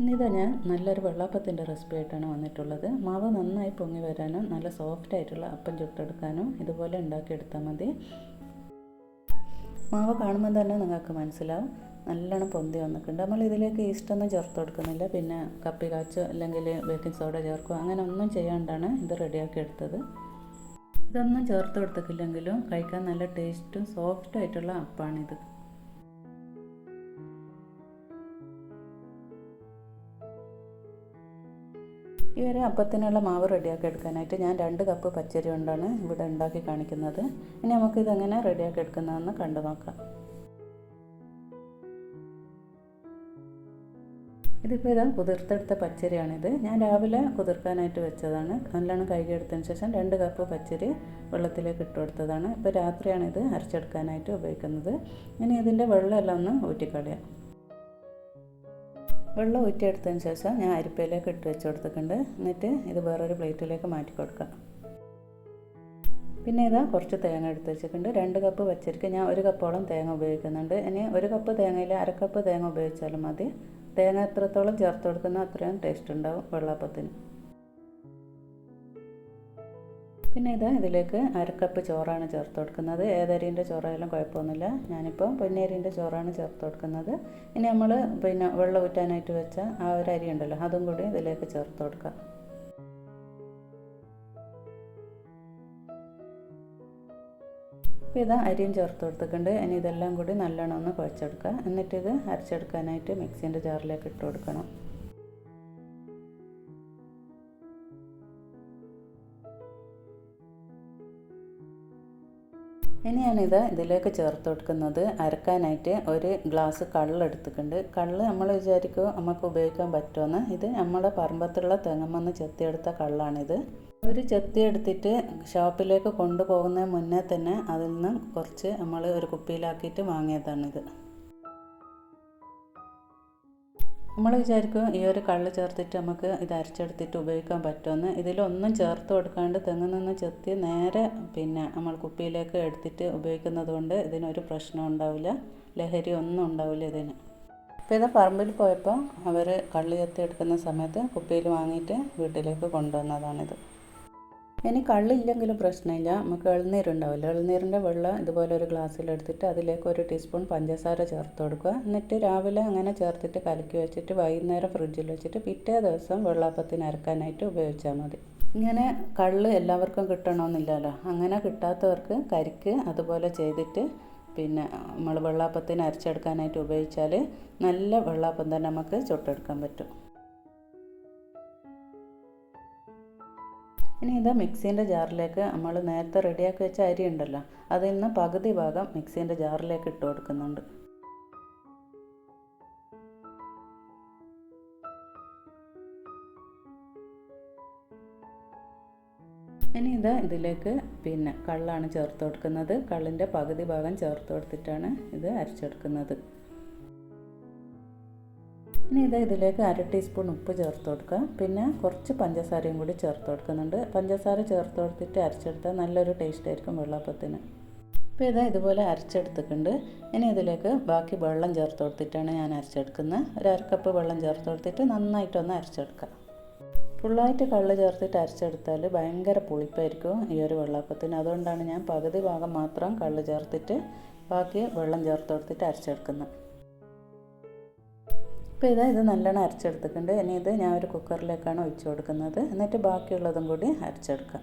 ഇന്നിതാ ഞാൻ നല്ലൊരു വെള്ളാപ്പത്തിന്റെ റെസിപ്പി ആയിട്ടാണ് വന്നിട്ടുള്ളത്. മാവ് നന്നായി പൊങ്ങി വരാനും നല്ല സോഫ്റ്റ് ആയിട്ടുള്ള അപ്പം ചുട്ടെടുക്കാനും ഇതുപോലെ ഉണ്ടാക്കിയെടുത്താൽ മതി. മാവ് കാണുമ്പോൾ തന്നെ നിങ്ങൾക്ക് മനസ്സിലാവും. നല്ലോണം പൊന്തി വന്നിട്ടുണ്ട്. നമ്മൾ ഇതിലേക്ക് ഈസ്റ്റൊന്നും ചേർത്ത് കൊടുക്കുന്നില്ല. പിന്നെ കപ്പി കാച്ചോ അല്ലെങ്കിൽ ബേക്കിംഗ് സോഡ ചേർക്കുക അങ്ങനെ ഒന്നും ചെയ്യാണ്ടാണ് ഇത് റെഡിയാക്കി എടുത്തത്. ഇതൊന്നും ചേർത്ത് കൊടുത്തിട്ടില്ലെങ്കിലും കഴിക്കാൻ നല്ല ടേസ്റ്റും സോഫ്റ്റ് ആയിട്ടുള്ള അപ്പാണിത്. ഈ ഒരു അപ്പത്തിനുള്ള മാവ് റെഡിയാക്കി എടുക്കാനായിട്ട് ഞാൻ രണ്ട് കപ്പ് പച്ചരി കൊണ്ടാണ് ഇവിടെ ഉണ്ടാക്കി കാണിക്കുന്നത്. ഇനി നമുക്കിതെങ്ങനെ റെഡിയാക്കി എടുക്കുന്നതെന്ന് കണ്ടു നോക്കാം. ഇതിപ്പോൾ ഇതാ കുതിർത്തെടുത്ത പച്ചരിയാണിത്. ഞാൻ രാവിലെ കുതിർക്കാനായിട്ട് വെച്ചതാണ്. നല്ലോണം കഴുകിയെടുത്തതിന് ശേഷം രണ്ട് കപ്പ് പച്ചരി വെള്ളത്തിലേക്ക് ഇട്ട് കൊടുത്തതാണ്. ഇപ്പോൾ രാത്രിയാണിത് അരച്ചെടുക്കാനായിട്ട് ഉപയോഗിക്കുന്നത്. ഇനി ഇതിന്റെ വെള്ളമെല്ലാം ഒന്ന് ഊറ്റിക്കളയാം. വെള്ളം ഊറ്റിയെടുത്തതിന് ശേഷം ഞാൻ അരിപ്പയിലേക്ക് ഇട്ട് വെച്ച് കൊടുത്തിട്ടുണ്ട്. എന്നിട്ട് ഇത് വേറൊരു പ്ലേറ്റിലേക്ക് മാറ്റി കൊടുക്കാം. പിന്നെ ഇതാ കുറച്ച് തേങ്ങ എടുത്ത് വെച്ചിട്ടുണ്ട്. രണ്ട് കപ്പ് പച്ചരിക്ക് ഞാൻ ഒരു കപ്പോളം തേങ്ങ ഉപയോഗിക്കുന്നുണ്ട്. ഇനി ഒരു കപ്പ് തേങ്ങയിൽ അര കപ്പ് തേങ്ങ ഉപയോഗിച്ചാലും മതി. തേങ്ങ എത്രത്തോളം ചേർത്ത് കൊടുക്കുന്ന അത്രയും ടേസ്റ്റ് ഉണ്ടാവും വെള്ളാപ്പത്തിന്. പിന്നെ ഇത് ഇതിലേക്ക് അരക്കപ്പ് ചോറാണ് ചേർത്ത് കൊടുക്കുന്നത്. ഏതരീന്റെ ചോറായാലും കുഴപ്പമൊന്നുമില്ല. ഞാനിപ്പോൾ പൊന്നേരീന്റെ ചോറാണ് ചേർത്ത് കൊടുക്കുന്നത്. ഇനി നമ്മൾ പിന്നെ വെള്ളം ഊറ്റാനായിട്ട് വെച്ച ആ ഒരു അരി ഉണ്ടല്ലോ അതും കൂടി ഇതിലേക്ക് ചേർത്ത് കൊടുക്കാം. അപ്പോൾ ഇതാ അരിയും ചേർത്ത് കൊടുത്തിട്ടുണ്ട്. ഇനി ഇതെല്ലാം കൂടി നല്ലോണം ഒന്ന് കുഴച്ചെടുക്കുക. എന്നിട്ട് ഇത് അരച്ചെടുക്കാനായിട്ട് മിക്സീന്റെ ജാറിലേക്ക് ഇട്ട് കൊടുക്കണം. ഇനി ഞാനിത് ഇതിലേക്ക് ചേർത്ത് കൊടുക്കുന്നത് അരക്കാനായിട്ട് ഒരു ഗ്ലാസ് കള്ള് എടുത്തിട്ടുണ്ട് കള്ള് നമ്മൾ വിചാരിക്കും നമുക്ക് ഉപയോഗിക്കാൻ പറ്റുമെന്ന് ഇത് നമ്മുടെ പറമ്പത്തുള്ള തെങ്ങമ്മന്ന് ചെത്തിയെടുത്ത കള്ളാണിത്. അവർ ചെത്തിയെടുത്തിട്ട് ഷോപ്പിലേക്ക് കൊണ്ടുപോകുന്നതിന് മുന്നേ തന്നെ അതിൽ നിന്ന് കുറച്ച് നമ്മൾ ഒരു കുപ്പിയിലാക്കിയിട്ട് വാങ്ങിയതാണിത്. നമ്മൾ വിചാരിക്കും ഈ ഒരു കള്ള് ചേർത്തിട്ട് നമുക്ക് ഇത് അരച്ചെടുത്തിട്ട് ഉപയോഗിക്കാൻ പറ്റുമെന്ന്. ഇതിലൊന്നും ചേർത്ത് കൊടുക്കാണ്ട് തെങ്ങിൽ നിന്ന് ചെത്തി നേരെ പിന്നെ നമ്മൾ കുപ്പിയിലേക്ക് എടുത്തിട്ട് ഉപയോഗിക്കുന്നത് കൊണ്ട് ഇതിനൊരു പ്രശ്നം ഉണ്ടാവില്ല. ലഹരി ഒന്നും ഉണ്ടാവില്ല ഇതിന്. അപ്പോൾ ഇത് പറമ്പിൽ പോയപ്പോൾ അവർ കള്ള് ചെത്തി എടുക്കുന്ന സമയത്ത് കുപ്പിയിൽ വാങ്ങിയിട്ട് വീട്ടിലേക്ക് കൊണ്ടുവന്നതാണിത്. ഇനി കള്ളില്ലെങ്കിലും പ്രശ്നമില്ല. നമുക്ക് ഇളനീരുണ്ടാവില്ല ഇളനീരിന്റെ വെള്ളം ഇതുപോലെ ഒരു ഗ്ലാസ്സിലെടുത്തിട്ട് അതിലേക്ക് ഒരു ടീസ്പൂൺ പഞ്ചസാര ചേർത്ത് കൊടുക്കുക. എന്നിട്ട് രാവിലെ അങ്ങനെ ചേർത്തിട്ട് കലക്കി വെച്ചിട്ട് വൈകുന്നേരം ഫ്രിഡ്ജിൽ വെച്ചിട്ട് പിറ്റേ ദിവസം വെള്ളാപ്പത്തിന് അരക്കാനായിട്ട് ഉപയോഗിച്ചാൽ മതി. ഇങ്ങനെ കള്ള് എല്ലാവർക്കും കിട്ടണമെന്നില്ലല്ലോ. അങ്ങനെ കിട്ടാത്തവർക്ക് കരിക്ക് അതുപോലെ ചെയ്തിട്ട് പിന്നെ നമ്മൾ വെള്ളാപ്പത്തിന് അരച്ചെടുക്കാനായിട്ട് ഉപയോഗിച്ചാൽ നല്ല വെള്ളാപ്പം തന്നെ നമുക്ക് ചുട്ടെടുക്കാൻ പറ്റും. ഇനി ഇത് മിക്സീന്റെ ജാറിലേക്ക് നമ്മൾ നേരത്തെ റെഡിയാക്കി വെച്ച അരി ഉണ്ടല്ലോ അതിൽ നിന്ന് പകുതി ഭാഗം മിക്സീന്റെ ജാറിലേക്ക് ഇട്ട് കൊടുക്കുന്നുണ്ട്. ഇനി ഇത് ഇതിലേക്ക് പിന്നെ കള്ളാണ് ചേർത്ത് കൊടുക്കുന്നത്. കള്ളിന്റെ പകുതി ഭാഗം ചേർത്ത് കൊടുത്തിട്ടാണ് ഇത് അരച്ചെടുക്കുന്നത്. ഇനി ഇത് ഇതിലേക്ക് അര ടീസ്പൂൺ ഉപ്പ് ചേർത്ത് കൊടുക്കുക. പിന്നെ കുറച്ച് പഞ്ചസാരയും കൂടി ചേർത്ത് കൊടുക്കുന്നുണ്ട്. പഞ്ചസാര ചേർത്ത് കൊടുത്തിട്ട് അരച്ചെടുത്താൽ നല്ലൊരു ടേസ്റ്റ് ആയിരിക്കും വെള്ളപ്പത്തിന്. അപ്പോൾ ഇത് ഇതുപോലെ അരച്ചെടുത്തിട്ടുണ്ട്. ഇനി ഇതിലേക്ക് ബാക്കി വെള്ളം ചേർത്ത് കൊടുത്തിട്ടാണ് ഞാൻ അരച്ചെടുക്കുന്നത്. ഒരു അരക്കപ്പ് വെള്ളം ചേർത്ത് കൊടുത്തിട്ട് നന്നായിട്ടൊന്ന് അരച്ചെടുക്കുക. ഫുള്ളായിട്ട് കള്ള് ചേർത്തിട്ട് അരച്ചെടുത്താൽ ഭയങ്കര പുളിപ്പായിരിക്കും ഈ ഒരു വെള്ളപ്പത്തിന്. അതുകൊണ്ടാണ് ഞാൻ പകുതി ഭാഗം മാത്രം കള്ള് ചേർത്തിട്ട് ബാക്കി വെള്ളം ചേർത്ത് കൊടുത്തിട്ട് അരച്ചെടുക്കുന്നത്. ഇപ്പോൾ ഇതാ ഇത് നല്ലോണം അരച്ചെടുത്തിട്ടുണ്ട്. ഇനി ഇത് ഞാൻ ഒരു കുക്കറിലേക്കാണ് ഒഴിച്ചു കൊടുക്കുന്നത്. എന്നിട്ട് ബാക്കിയുള്ളതും കൂടി അരച്ചെടുക്കാം.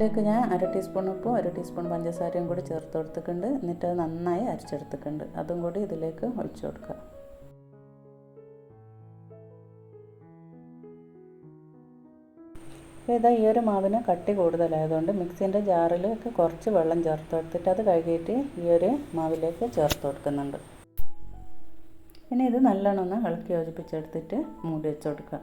അരിയിലേക്ക് ഞാൻ അര ടീസ്പൂൺ ഉപ്പും അര ടീസ്പൂൺ പഞ്ചസാരയും കൂടി ചേർത്ത് കൊടുത്തിട്ടുണ്ട്. എന്നിട്ട് നന്നായി അരച്ചെടുത്തിട്ടുണ്ട്. അതും കൂടി ഇതിലേക്ക് ഒഴിച്ചു കൊടുക്കുക. അപ്പോൾ ഇതാ ഈ ഒരു മാവിന് കട്ടി കൂടുതലായതുകൊണ്ട് മിക്സിന്റെ ജാറിലേക്ക് കുറച്ച് വെള്ളം ചേർത്ത് കൊടുത്തിട്ട് അത് കഴുകിയിട്ട് ഈ ഒരു മാവിലേക്ക് ചേർത്ത് കൊടുക്കുന്നുണ്ട്. ഇനി ഇത് നല്ലോണം ഒന്ന് ഇളക്കി യോജിപ്പിച്ചെടുത്തിട്ട് മൂടി വെച്ച് കൊടുക്കുക.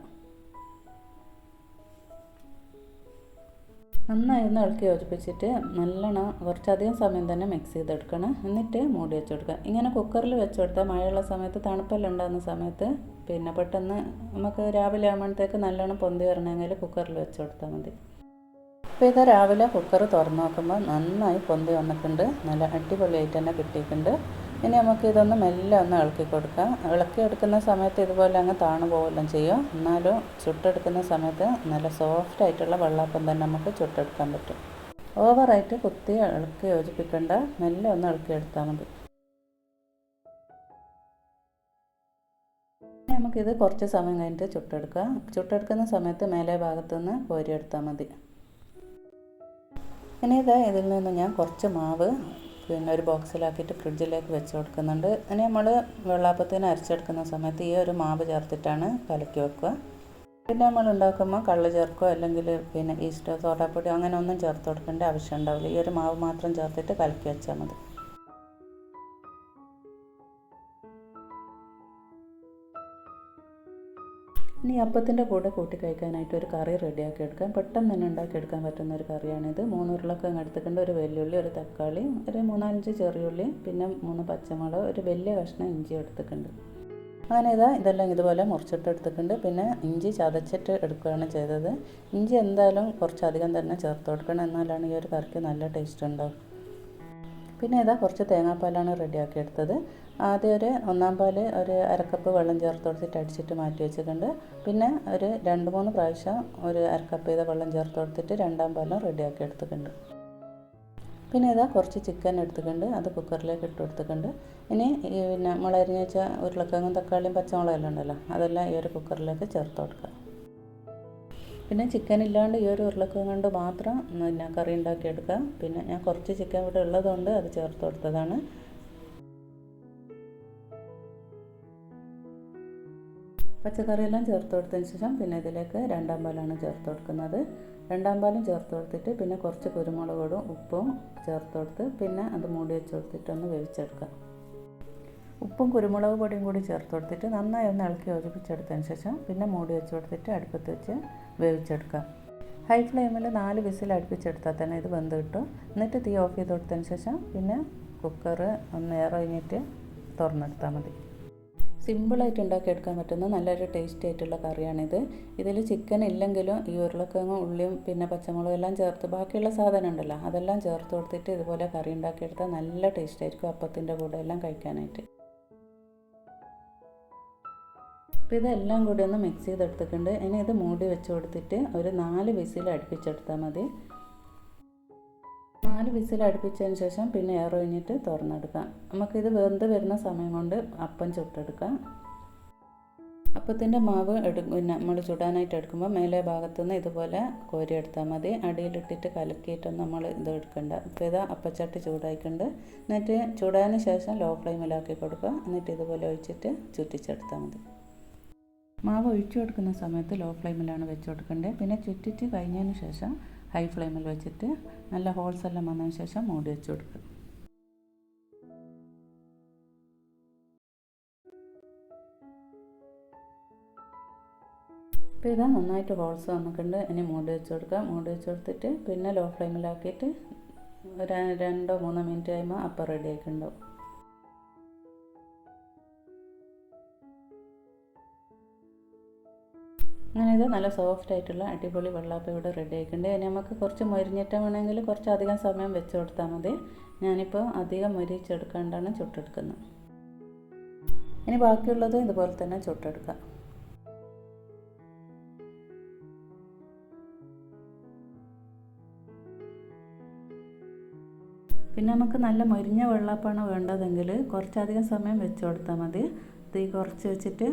നന്നായി ഒന്ന് ഇളക്കി യോജിപ്പിച്ചിട്ട് നല്ലോണം കുറച്ചധികം സമയം തന്നെ മിക്സ് ചെയ്തെടുക്കണം. എന്നിട്ട് മൂടി വെച്ച് കൊടുക്കുക ഇങ്ങനെ കുക്കറിൽ വെച്ച് കൊടുത്താൽ മഴയുള്ള സമയത്ത് തണുപ്പെല്ലാം ഉണ്ടാകുന്ന സമയത്ത് പിന്നെ പെട്ടെന്ന് നമുക്ക് രാവിലെ ആകുമ്പോഴത്തേക്ക് നല്ലോണം പൊന്തി വരണമെങ്കിൽ കുക്കറിൽ വെച്ച് കൊടുത്താൽ മതി. അപ്പോൾ ഇത് രാവിലെ കുക്കർ തുറന്ന് നോക്കുമ്പോൾ നന്നായി പൊന്തി വന്നിട്ടുണ്ട്. നല്ല അടിപൊളിയായിട്ട് തന്നെ കിട്ടിയിട്ടുണ്ട്. ഇനി നമുക്ക് ഇതൊന്ന് മെല്ലെ ഒന്ന് ഇളക്കി കൊടുക്കാം. ഇളക്കി എടുക്കുന്ന സമയത്ത് ഇതുപോലെ അങ്ങ് താണു പോവുകയെല്ലാം ചെയ്യും. എന്നാലും ചുട്ടെടുക്കുന്ന സമയത്ത് നല്ല സോഫ്റ്റ് ആയിട്ടുള്ള വെള്ളപ്പം തന്നെ നമുക്ക് ചുട്ടെടുക്കാൻ പറ്റും. ഓവറായിട്ട് കുത്തി ഇളക്കി യോജിപ്പിക്കേണ്ട. മെല്ലെ ഒന്ന് ഇളക്കി എടുത്താൽ മതി. നമുക്കിത് കുറച്ച് സമയം കഴിഞ്ഞിട്ട് ചുട്ടെടുക്കാം. ചുട്ടെടുക്കുന്ന സമയത്ത് മേലെ ഭാഗത്തുനിന്ന് കോരിയെടുത്താൽ മതി. ഇനി ഇതാ ഇതിൽ നിന്ന് ഞാൻ കുറച്ച് മാവ് പിന്നെ ഒരു ബോക്സിലാക്കിയിട്ട് ഫ്രിഡ്ജിലേക്ക് വെച്ച് കൊടുക്കുന്നുണ്ട്. ഇനി നമ്മൾ വെള്ളാപ്പത്തിന് അരച്ചെടുക്കുന്ന സമയത്ത് ഈ ഒരു മാവ് ചേർത്തിട്ടാണ് കലക്കി വെക്കുക. പിന്നെ നമ്മൾ ഉണ്ടാക്കുമ്പോൾ കള്ള് ചേർക്കുക അല്ലെങ്കിൽ പിന്നെ ഈസ്റ്റോ സോഡാപ്പൊടി അങ്ങനെ ഒന്നും ചേർത്ത് കൊടുക്കേണ്ട ആവശ്യം ഉണ്ടാവില്ല. ഈ ഒരു മാവ് മാത്രം ചേർത്തിട്ട് കലക്കി വെച്ചാൽ മതി. ഇനി അപ്പത്തിന്റെ കൂടെ കൂട്ടി കഴിക്കാനായിട്ട് ഒരു കറി റെഡിയാക്കി എടുക്കാം. പെട്ടെന്ന് തന്നെ ഉണ്ടാക്കിയെടുക്കാൻ പറ്റുന്ന ഒരു കറിയാണിത് മൂന്ന് ഉരുളക്കിഴങ്ങ് എടുത്തിട്ടുണ്ട്. ഒരു വെല്ലുള്ളി ഒരു തക്കാളി ഒരു മൂന്നാലഞ്ച് ചെറിയുള്ളി പിന്നെ മൂന്ന് പച്ചമുളക് ഒരു വലിയ കഷ്ണം ഇഞ്ചി എടുത്തിട്ടുണ്ട്. അങ്ങനെ ഇതാ ഇതെല്ലാം ഇതുപോലെ മുറിച്ചിട്ട് എടുത്തിട്ടുണ്ട്. പിന്നെ ഇഞ്ചി ചതച്ചിട്ട് എടുക്കുകയാണ് ചെയ്തത്. ഇഞ്ചി എന്തായാലും കുറച്ചധികം തന്നെ ചേർത്ത് കൊടുക്കണം. എന്നാലാണ് ഈ ഒരു കറിക്ക് നല്ല ടേസ്റ്റ് ഉണ്ടാവും പിന്നെ ഇതാ കുറച്ച് തേങ്ങാപ്പാലാണ് റെഡിയാക്കി എടുത്തത്. ആദ്യം ഒരു ഒന്നാം പാൽ ഒരു അരക്കപ്പ് വെള്ളം ചേർത്ത് കൊടുത്തിട്ട് അടിച്ചിട്ട് മാറ്റി വെച്ചിട്ടുണ്ട്. പിന്നെ ഒരു രണ്ട് മൂന്ന് പ്രാവശ്യം ഒരു അരക്കപ്പ് ചെയ്ത വെള്ളം ചേർത്ത് കൊടുത്തിട്ട് രണ്ടാം പാലും റെഡിയാക്കി എടുത്തിട്ടുണ്ട്. പിന്നെ ഇതാ കുറച്ച് ചിക്കൻ എടുത്തിട്ടുണ്ട്. അത് കുക്കറിലേക്ക് ഇട്ട് കൊടുത്തിട്ടുണ്ട്. ഇനി ഈ പിന്നെ മുളകരിഞ്ഞ് വെച്ച ഉരുളക്കിഴങ്ങും തക്കാളിയും പച്ചമുളകെല്ലാം ഉണ്ടല്ലോ അതെല്ലാം ഈ ഒരു കുക്കറിലേക്ക് ചേർത്ത് കൊടുക്കുക. പിന്നെ ചിക്കൻ ഇല്ലാണ്ട് ഈ ഒരു ഉരുളക്കിഴങ്ങ് കൊണ്ട് മാത്രം പിന്നെ കറി ഉണ്ടാക്കിയെടുക്കാം പിന്നെ ഞാൻ കുറച്ച് ചിക്കൻ ഇവിടെ ഉള്ളതുകൊണ്ട് അത് ചേർത്ത് കൊടുത്തതാണ്. പച്ചക്കറിയെല്ലാം ചേർത്ത് കൊടുത്തതിന് ശേഷം പിന്നെ ഇതിലേക്ക് രണ്ടാം പാലാണ് ചേർത്ത് കൊടുക്കുന്നത്. രണ്ടാം പാലും ചേർത്ത് കൊടുത്തിട്ട് പിന്നെ കുറച്ച് കുരുമുളക് പൊടും ഉപ്പും ചേർത്ത് കൊടുത്ത് പിന്നെ അത് മൂടി വെച്ച് കൊടുത്തിട്ടൊന്ന് വേവിച്ചെടുക്കാം. ഉപ്പും കുരുമുളക് പൊടിയും കൂടി ചേർത്ത് കൊടുത്തിട്ട് നന്നായി ഒന്ന് ഇളക്കി യോജിപ്പിച്ചെടുത്തതിന് ശേഷം പിന്നെ മൂടി വെച്ച് കൊടുത്തിട്ട് അടുപ്പത്ത് വെച്ച് വേവിച്ചെടുക്കാം. ഹൈ ഫ്ലെയിമിൽ നാല് വിസിൽ അടുപ്പിച്ചെടുത്താൽ തന്നെ ഇത് വെന്ത് കിട്ടും. എന്നിട്ട് തീ ഓഫ് ചെയ്ത് കൊടുത്തതിന് ശേഷം പിന്നെ കുക്കർ ഒന്ന് എയർ കഴിഞ്ഞിട്ട് തുറന്നെടുത്താൽ മതി. സിമ്പിളായിട്ട് ഉണ്ടാക്കിയെടുക്കാൻ പറ്റുന്ന നല്ലൊരു ടേസ്റ്റി ആയിട്ടുള്ള കറിയാണിത്. ഇതിൽ ചിക്കൻ ഇല്ലെങ്കിലും ഈ ഉരുളക്കിഴങ്ങും ഉള്ളിയും പിന്നെ പച്ചമുളകും എല്ലാം ചേർത്ത് ബാക്കിയുള്ള സാധനം ഉണ്ടല്ലോ അതെല്ലാം ചേർത്ത് കൊടുത്തിട്ട് ഇതുപോലെ കറി ഉണ്ടാക്കിയെടുത്താൽ നല്ല ടേസ്റ്റ് ആയിരിക്കും അപ്പത്തിന്റെ കൂടെ എല്ലാം കഴിക്കാനായിട്ട്. അപ്പോൾ ഇതെല്ലാം കൂടി ഒന്ന് മിക്സ് ചെയ്തെടുത്തിട്ടുണ്ട്. ഇനി ഇത് മൂടി വെച്ച് കൊടുത്തിട്ട് ഒരു നാല് വിസിൽ അടുപ്പിച്ചെടുത്താൽ മതി. നാല് വിസിൽ അടുപ്പിച്ചതിന് ശേഷം പിന്നെ എയർ ഒഴിഞ്ഞിട്ട് തുറന്നെടുക്കാം. നമുക്കിത് വെന്ത് വരുന്ന സമയം കൊണ്ട് അപ്പം ചുട്ടെടുക്കാം. അപ്പത്തിന്റെ മാവ് എടു നമ്മൾ ചുടാനായിട്ട് എടുക്കുമ്പോൾ മേലെ ഭാഗത്തു നിന്ന് ഇതുപോലെ കോരി കോരിയെടുത്താൽ മതി. അടിയിലിട്ടിട്ട് കലക്കിയിട്ടൊന്നും നമ്മൾ ഇത് എടുക്കണ്ട. അപ്പോൾ ഇത് അപ്പച്ചട്ടി ചൂടായിക്കൊണ്ട് എന്നിട്ട് ചൂടായതിന് ശേഷം ലോ ഫ്ലെയിമിലാക്കി കൊടുക്കുക. എന്നിട്ട് ഇതുപോലെ ഒഴിച്ചിട്ട് ചുറ്റിച്ചെടുത്താൽ മതി. മാവ് ഒഴിച്ചു കൊടുക്കുന്ന സമയത്ത് ലോ ഫ്ലെയിമിലാണ് വെച്ച് കൊടുക്കേണ്ടത് പിന്നെ ചുറ്റിച്ച് കഴിഞ്ഞതിന് ശേഷം ഹൈ ഫ്ലെയിമിൽ വെച്ചിട്ട് നല്ല ഹോൾസ് എല്ലാം വന്നതിന് ശേഷം മൂടി വെച്ച് കൊടുക്കുക. അപ്പോൾ ഇതാ നന്നായിട്ട് ഹോൾസ് വന്നിട്ടുണ്ട്. ഇനി മൂടി വെച്ച് കൊടുക്കുക മൂടി വെച്ച് കൊടുത്തിട്ട് പിന്നെ ലോ ഫ്ലെയിമിലാക്കിയിട്ട് രണ്ടോ മൂന്നോ മിനിറ്റ് കഴിയുമ്പോൾ അപ്പം റെഡി ആയിട്ടുണ്ടാവും അങ്ങനെ ഇത് നല്ല സോഫ്റ്റ് ആയിട്ടുള്ള അടിപൊളി വെള്ളാപ്പം ഇവിടെ റെഡി ആയിട്ടുണ്ട്. ഇനി നമുക്ക് കുറച്ച് മൊരിഞ്ഞിട്ട് വേണമെങ്കിൽ കുറച്ച് അധികം സമയം വെച്ച് കൊടുത്താൽ മതി. ഞാനിപ്പോൾ അധികം മൊരിച്ചെടുക്കാണ്ടാണ് ചുട്ടെടുക്കുന്നത്. ഇനി ബാക്കിയുള്ളത് ഇതുപോലെ തന്നെ ചുട്ടെടുക്കുക. പിന്നെ നമുക്ക് നല്ല മൊരിഞ്ഞ വെള്ളാപ്പാണ് വേണ്ടതെങ്കിൽ കുറച്ചധികം സമയം വെച്ച് കൊടുത്താൽ മതി. തീ കുറച്ച് വെച്ചിട്ട്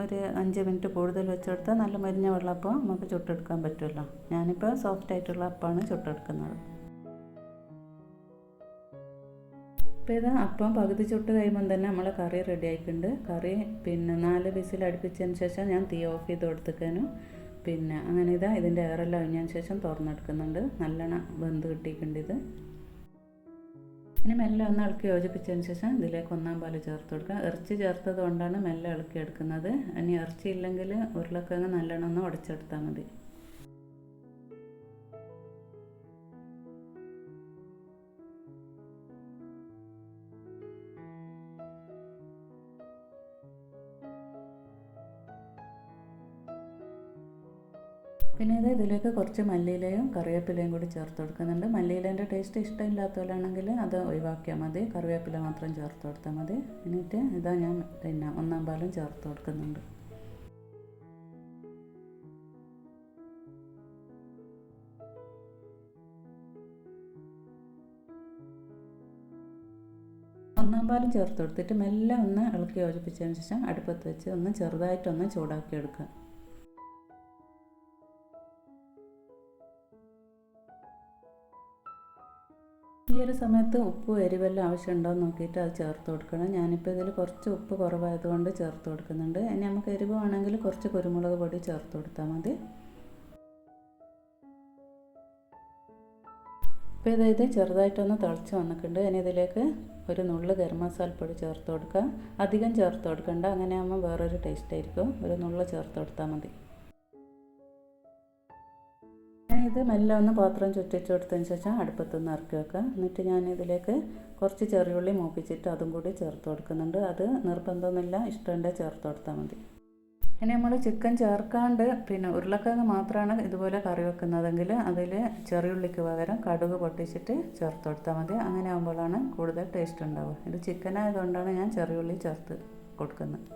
ഒരു അഞ്ച് മിനിറ്റ് കൂടുതൽ വെച്ചെടുത്താൽ നല്ല മരിഞ്ഞ വെള്ളപ്പം നമുക്ക് ചുട്ടെടുക്കാൻ പറ്റുമല്ലോ. ഞാനിപ്പോൾ സോഫ്റ്റ് ആയിട്ടുള്ള അപ്പമാണ് ചുട്ടെടുക്കുന്നത്. ഇപ്പോൾ ഇത് അപ്പം പകുതി ചുട്ട് കഴിയുമ്പം തന്നെ നമ്മൾ കറി റെഡി ആയിട്ടുണ്ട്. കറി പിന്നെ നാല് വിസിൽ അടുപ്പിച്ചതിന് ശേഷം ഞാൻ തീ ഓഫ് ചെയ്ത് കൊടുത്തേക്കാനും പിന്നെ അങ്ങനെ ഇതാ ഇതിന്റെ എയറെല്ലാം ഒഴിഞ്ഞതിന് ശേഷം തുറന്നെടുക്കുന്നുണ്ട്. നല്ലോണം വെന്ത് കിട്ടിയിട്ടുണ്ട് ഇത്. ഇനി മെല്ലെ ഒന്ന് ഇളക്കി യോജിപ്പിച്ചതിന് ശേഷം ഇതിലേക്ക് ഒന്നാം പാൽ ചേർത്ത് കൊടുക്കുക. ഇറച്ചി ചേർത്തത് കൊണ്ടാണ് മെല്ലെ ഇളക്കി എടുക്കുന്നത്. ഇനി ഇറച്ചി ഇല്ലെങ്കിൽ ഉരുളക്കിഴങ്ങ് നല്ലോണം ഒന്ന് ഉടച്ചെടുത്താൽ മതി. പിന്നെ ഇത് ഇതിലേക്ക് കുറച്ച് മല്ലിയിലയും കറിവേപ്പിലയും കൂടി ചേർത്ത് കൊടുക്കുന്നുണ്ട്. മല്ലിയിലേന്റെ ടേസ്റ്റ് ഇഷ്ടമില്ലാത്തവരാണെങ്കിൽ അത് ഒഴിവാക്കിയാൽ മതി. കറിവേപ്പില മാത്രം ചേർത്ത് കൊടുത്താൽ മതി. എന്നിട്ട് ഇതാ ഞാൻ പിന്നെ ഒന്നാം പാലും ചേർത്ത് കൊടുക്കുന്നുണ്ട്. ഒന്നാം പാലും ചേർത്ത് കൊടുത്തിട്ട് മെല്ലെ ഒന്ന് ഇളക്കി യോജിപ്പിച്ചതിന് ശേഷം അടുപ്പത്ത് വെച്ച് ഒന്ന് ചെറുതായിട്ടൊന്ന് ചൂടാക്കി എടുക്കുക. ഈ ഒരു സമയത്ത് ഉപ്പ് എരിവെല്ലാം ആവശ്യമുണ്ടോ എന്ന് നോക്കിയിട്ട് അത് ചേർത്ത് കൊടുക്കണം. ഞാനിപ്പോൾ ഇതിൽ കുറച്ച് ഉപ്പ് കുറവായതുകൊണ്ട് ചേർത്ത് കൊടുക്കുന്നുണ്ട്. ഇനി നമുക്ക് എരിവ് വേണമെങ്കിൽ കുറച്ച് കുരുമുളക് പൊടി ചേർത്ത് കൊടുത്താൽ മതി. ഇപ്പോൾ ഇത് ഇത് ചെറുതായിട്ടൊന്ന് തിളച്ച് വന്നിട്ടുണ്ട്. ഇനി ഇതിലേക്ക് ഒരു നുള്ള് ഗരം മസാലപ്പൊടി ചേർത്ത് കൊടുക്കുക അധികം ചേർത്ത് കൊടുക്കണ്ട. അങ്ങനെ ആകുമ്പോൾ വേറൊരു ടേസ്റ്റ് ആയിരിക്കും. ഒരു നുള്ള് ചേർത്ത് കൊടുത്താൽ മതി. ഇത് മെല്ലെ ഒന്ന് പാത്രം ചുറ്റിച്ച് കൊടുത്തതിന് ശേഷം അടുപ്പത്തുനിന്ന് ഇറക്കി വെക്കുക. എന്നിട്ട് ഞാൻ ഇതിലേക്ക് കുറച്ച് ചെറിയുള്ളി മൂപ്പിച്ചിട്ട് അതും കൂടി ചേർത്ത് കൊടുക്കുന്നുണ്ട്. അത് നിർബന്ധമൊന്നുമില്ല. ഇഷ്ടമുണ്ടേ ചേർത്ത് കൊടുത്താൽ മതി. ഇനി നമ്മൾ ചിക്കൻ ചേർക്കാണ്ട് പിന്നെ ഉരുളക്കിഴങ്ങ് മാത്രമാണ് ഇതുപോലെ കറി വെക്കുന്നതെങ്കിൽ അതിൽ ചെറിയുള്ളിക്ക് പകരം കടുക് പൊട്ടിച്ചിട്ട് ചേർത്ത് കൊടുത്താൽ മതി. അങ്ങനെ ആകുമ്പോഴാണ് കൂടുതൽ ടേസ്റ്റ് ഉണ്ടാവുക. ഇത് ചിക്കൻ ആയതുകൊണ്ടാണ് ഞാൻ ചെറിയുള്ളി ചേർത്ത് കൊടുക്കുന്നത്.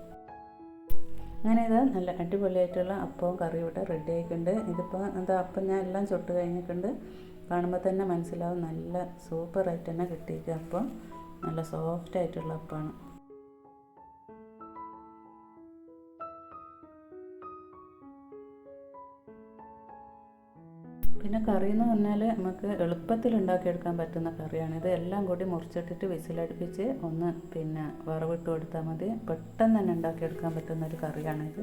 അങ്ങനെ ഇത് നല്ല അടിപൊളിയായിട്ടുള്ള അപ്പവും കറിയും ഇവിടെ റെഡി ആയിട്ടുണ്ട്. ഇതിപ്പോൾ എന്താ അപ്പം ഞാൻ എല്ലാം ചുട്ട് കഴിഞ്ഞിട്ടുണ്ട്. കാണുമ്പോൾ തന്നെ മനസ്സിലാവും നല്ല സൂപ്പറായിട്ട് തന്നെ കിട്ടിയിരിക്കുക അപ്പം. നല്ല സോഫ്റ്റ് ആയിട്ടുള്ള അപ്പമാണ് പിന്നെ കറി എന്ന് പറഞ്ഞാൽ നമുക്ക് എളുപ്പത്തിൽ ഉണ്ടാക്കിയെടുക്കാൻ പറ്റുന്ന കറിയാണ്. ഇത് എല്ലാം കൂടി മുറിച്ചിട്ടിട്ട് വിസിലടുപ്പിച്ച് ഒന്ന് പിന്നെ വറവിട്ട് കൊടുത്താൽ മതി. പെട്ടെന്ന് തന്നെ ഉണ്ടാക്കിയെടുക്കാൻ പറ്റുന്ന ഒരു കറിയാണിത്.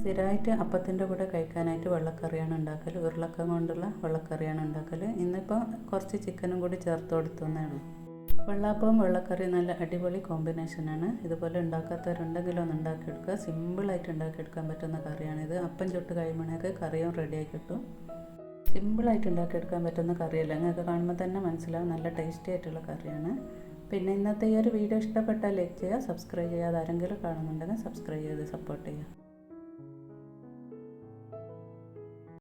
സ്ഥിരമായിട്ട് അപ്പത്തിന്റെ കൂടെ കഴിക്കാനായിട്ട് വെള്ളക്കറിയാണ് ഉണ്ടാക്കൽ ഉരുളക്കം കൊണ്ടുള്ള വെള്ളക്കറിയാണ് ഉണ്ടാക്കൽ ഇന്നിപ്പോൾ കുറച്ച് ചിക്കനും കൂടി ചേർത്ത് കൊടുത്തന്നേ ഉള്ളൂ. വെള്ളാപ്പവും വെള്ളക്കറിയും നല്ല അടിപൊളി കോമ്പിനേഷനാണ് ഇതുപോലെ ഉണ്ടാക്കാത്തവരുണ്ടെങ്കിൽ ഒന്ന് ഉണ്ടാക്കിയെടുക്കുക. സിമ്പിളായിട്ട് ഉണ്ടാക്കിയെടുക്കാൻ പറ്റുന്ന കറിയാണിത്. അപ്പം ചുട്ട് കഴിയുമ്പോഴേക്ക് കറിയും റെഡിയായി കിട്ടും. സിമ്പിളായിട്ട് ഉണ്ടാക്കിയെടുക്കാൻ പറ്റുന്ന കറിയല്ല. നിങ്ങൾക്ക് കാണുമ്പോൾ തന്നെ മനസ്സിലാവും. നല്ല ടേസ്റ്റി ആയിട്ടുള്ള കറിയാണ്. പിന്നെ ഇന്നത്തെ ഈ ഒരു വീഡിയോ ഇഷ്ടപ്പെട്ടാൽ ലൈക്ക് ചെയ്യുക സബ്സ്ക്രൈബ് ചെയ്യുക അതാരെങ്കിലും കാണുന്നുണ്ടെങ്കിൽ സബ്സ്ക്രൈബ് ചെയ്ത് സപ്പോർട്ട് ചെയ്യുക.